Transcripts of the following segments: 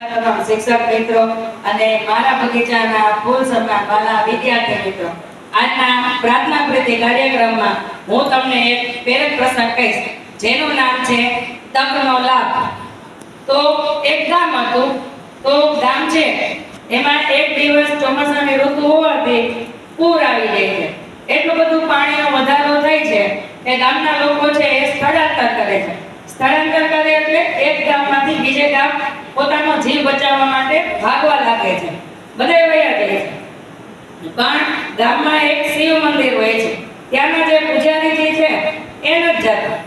શિક્ષક મિત્રો અને મારા બગીચાના ફૂલ સન્માન વાલા વિદ્યાર્થી મિત્રો. આજના પ્રાર્થના પ્રતિ કાર્યક્રમમાં હું તમને એક પ્રેરક પ્રસંગ કહીશ. જેનું નામ છે તકનો લાભ. તો એક ગામ હતું, તો ગામ છે, એમાં એક દિવસ ચોમાસાની ઋતુ હોવાથી પૂર આવી ગઈ છે. એટલું બધું પાણીનો વધારો થાય છે કે ગામના લોકો છે એ સ્થળાંતર કરે છે. સ્થળાંતર કરે એટલે એક ગામમાંથી બીજે ગામ પોતાનો જીવ બચાવવા માટે ભાગવા લાગે છે. બધા વયા જાય છે. પણ ગામમાં એક શિવ મંદિર હોય છે. ત્યાંના જે પૂજારીજી છે, એ નથી જતા.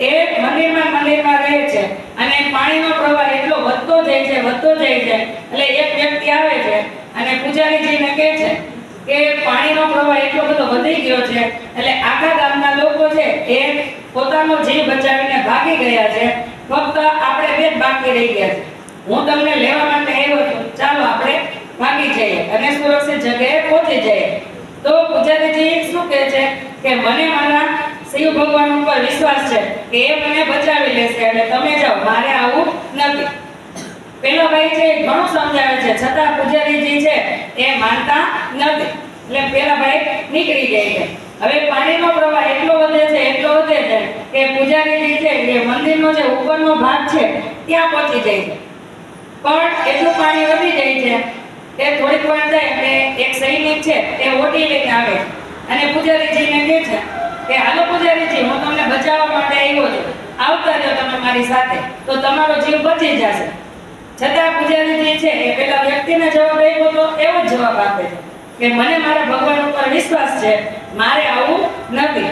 એ મંદિરમાં મંદિરમાં રહે છે અને પાણીનો પ્રવાહ એટલો વધતો જાય છે, વધતો જાય છે. એટલે એક વ્યક્તિ આવે છે અને પૂજારીજીને કહે છે કે પાણીનો પ્રવાહ એટલો બધો વધી ગયો છે. એટલે આખા ગામના લોકો છે એ પોતાનો જીવ બચાવીને ભાગી ગયા છે. ફક્ત આપણે બે જ બાકી રહી ગયા છે. હું તમને લેવા માટે આવ્યો છું. ચાલો આપણે ભાગી જઈએ. અને સુરક્ષિત જગ્યાએ પહોંચી જઈએ. તો પૂજારીજી શું કહે છે? કે મને મારા શિવ ભગવાન ઉપર વિશ્વાસ છે કે એ મને બચાવી લેશે એટલે તમે જાઓ. મારે આવું નથી. પેલો ભાઈ છે ઘણું સમજાવે છે. છતાં પૂજારીજી છે એ માનતા નથી. એટલે પેલા ભાઈ નીકળી જાય છે. હવે પાણીનો પ્રવાહ એટલો વધે છે, એટલો વધે છે કે પૂજારીજી છે એ મંદિરનો જે ઉપરનો ભાગ છે, ત્યાં પહોંચી જાય છે. પણ એટલું પાણી વધી જાય છે કે થોડીક વાર જાય એટલે એક સૈનિક છે તે ઓટી લઈને આવે. અને પૂજારીજીને કહે છે કે, હાલો પૂજારીજી, હું તમને બચાવવા માટે આવ્યો છું. આવતા રહ્યો તમે મારી સાથે, તો તમારો જીવ બચી જશે. છતાં પૂજારીજી છે એ પેલા વ્યક્તિને જવાબ આપ્યો તો એવો જ જવાબ આપે છે કે, મને મારા ભગવાન ઉપર વિશ્વાસ છે, મારે આવું નથી.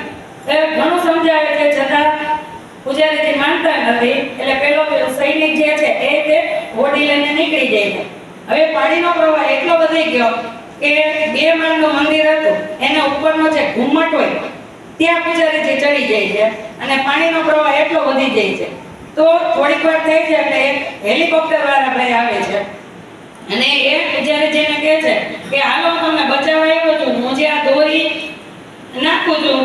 એ ઘણું સમજાવે છે, છતાં પૂજારીજી માનતા નથી. એટલે પેલો સૈનિક જે છે એ તે હોડી લઈને નીકળી જાય છે. હવે પાણીનો પ્રવાહ એટલો વધી ગયો કે બે માળનું મંદિર હતું, એના ઉપરનો જે ઘુમ્મટ હોય, ત્યાં પૂજારીજી ચડી જાય છે અને પાણીનો પ્રવાહ એટલો વધી જાય છે. તો થોડીક વાર થઈ છે એટલે એક હેલિકોપ્ટર વાળા ભાઈ આવે છે. અને એ પૂજારીજીને કહે છે કે, હાલો તમને બચાવવા આવ્યો છું, હું જે આ દોરી નાખું છું,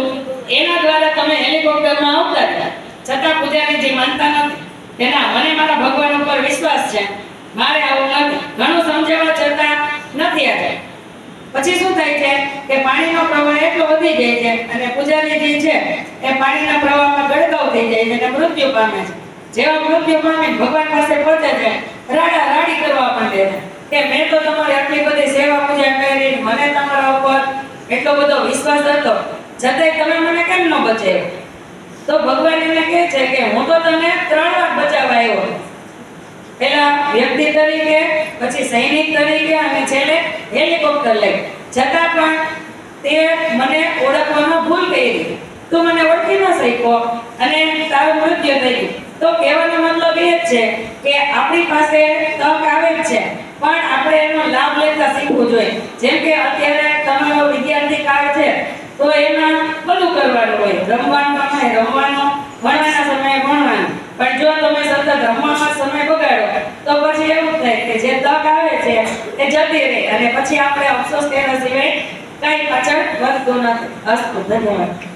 એના દ્વારા તમે હેલિકોપ્ટરમાં આવતા રહ્યા છતાં પૂજારીજી માનતા નથી. કે ના મને મારા ભગવાન ઉપર વિશ્વાસ છે. મારે આવું નથી ઘણું સમજાવવા છતાં નથી આજે. પછી શું થાય છે કે પાણીનો પ્રવાહ એટલો વધી જાય છે અને પૂજારી જે છે, એ પાણીના પ્રવાહમાં ગળકાવ થઈ જાય છે અને મૃત્યુ પામે છે. જેવા મૃત્યુ પામે ભગવાન પાસે પહોંચે છે, રાડા રાડી કરવા માંડે છે. કે મેં તો તમારી આટલી બધી સેવા પૂજા કરી મને તમારા ઉપર એટલો બધો વિશ્વાસ હતો. છતાંય તમે મને કેમ ન બચાવ્યો? તો ભગવાન એને કહે છે કે હું તો તને ત્રણ વાર બચાવવા આવ્યો પેલા વ્યક્તિ તરીકે, પછી સૈનિક તરીકે અને છેલ્લે હેલિકોપ્ટર લઈ. છતાં પણ તે મને ઓળખવામાં ભૂલ કરી. તું મને ઓળખી ન શક્યો અને તારું મૃત્યુ થયું. તો કહેવાનો મતલબ એ જ છે કે આપણી પાસે તક આવે જ છે. પણ આપણે એનો લાભ લેતા શીખવું જોઈએ. જેમ કે અત્યારે તમારો વિદ્યાર્થી કાળ છે, તો એમાં બધું કરવાનું હોય. રમવાનું સમય રમવાનું, ભણવાના સમયે ભણવાનું. પણ જો તમે સતત રમવામાં સમય બગાડો તો પછી એવું થાય કે જે તક આવે છે તે જતી રહે અને પછી આપણે અફસોસ તેના સિવાય કાંઈ પાછળ વધતું નથી. અસ્તુ, ધન્યવાદ.